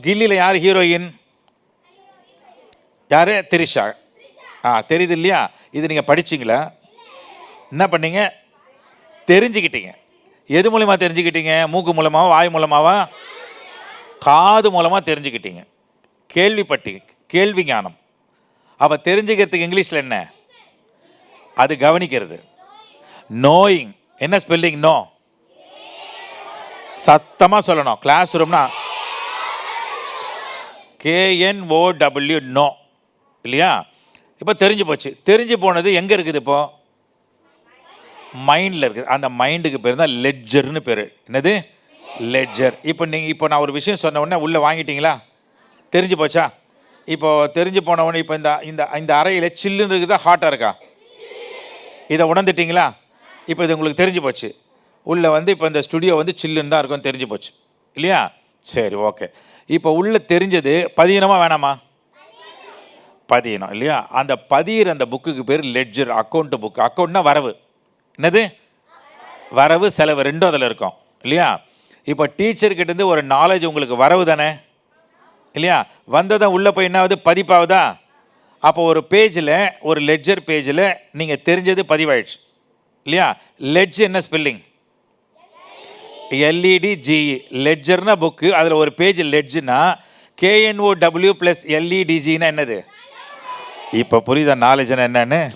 கில்லியில் யார் ஹீரோயின்? யார்? திரிஷா. ஆ தெரியுது இல்லையா? இது நீங்கள் படிச்சிங்களா? என்ன பண்ணீங்க? தெரிஞ்சுக்கிட்டீங்க. எது மூலயமா தெரிஞ்சுக்கிட்டீங்க? மூக்கு மூலமாவா வாய் மூலமாவா? காது மூலமாக தெரிஞ்சுக்கிட்டீங்க. கேள்விப்பட்டீங்க. கேள்வி ஞானம். அப்போ தெரிஞ்சுக்கிறதுக்கு இங்கிலீஷில் என்ன? அது கவனிக்கிறது. நோயிங் என்ன ஸ்பெல்லிங் நோ சத்தமாக சொல்லணும். கிளாஸ் ரூம்னா கேஎன்ஓடபிள்யூ நோ இல்லையா? இப்போ தெரிஞ்சு போச்சு. தெரிஞ்சு போனது எங்கே இருக்குது இப்போது மைண்டில் இருக்குது. அந்த மைண்டுக்கு பேர் தான் லெட்ஜர்னு பேர். என்னது? லெட்ஜர் இப்போ நீங்கள் இப்போ நான் ஒரு விஷயம் சொன்ன உடனே உள்ளே வாங்கிட்டீங்களா? தெரிஞ்சு போச்சா? இப்போது தெரிஞ்சு போன உடனே இப்போ இந்த இந்த இந்த அறையில் சில்லுன்னு இருக்குதா ஹாட்டாக இருக்கா? இதை உணர்ந்துட்டீங்களா? இப்போ இது உங்களுக்கு தெரிஞ்சு போச்சு. உள்ளே வந்து இப்போ இந்த ஸ்டுடியோ வந்து சில்லுன்னு தான் இருக்கும் தெரிஞ்சு போச்சு. இல்லையா? சரி ஓகே இப்போ உள்ளே தெரிஞ்சது பதியணுமா வேணாமா? பதியணும் இல்லையா? அந்த பதியிற அந்த புக்குக்கு பேர் லெட்ஜர் அக்கௌண்ட் புக் அக்கௌண்ட்னா வரவு. என்னது? வரவு செலவு ரெண்டும் அதில் இருக்கும் இல்லையா? இப்போ டீச்சர்கிட்டேருந்து ஒரு நாலேஜ் உங்களுக்கு வரவு தானே? இல்லையா? வந்ததை உள்ளே போய் என்ன ஆகுது பதிப்பாகுதா? அப்போ ஒரு பேஜில் ஒரு லெட்ஜர் பேஜில் நீங்கள் தெரிஞ்சது பதிவாயிடுச்சு இல்லையா? லெட்ஜ் என்ன spelling L E D G E லெட்ஜர்னா book அதில் ஒரு page லெட்ஜுனா K N O W plus எல்இடிஜின்னா என்னது? இப்போ புரியுதா நாலேஜ்னா என்னன்னு?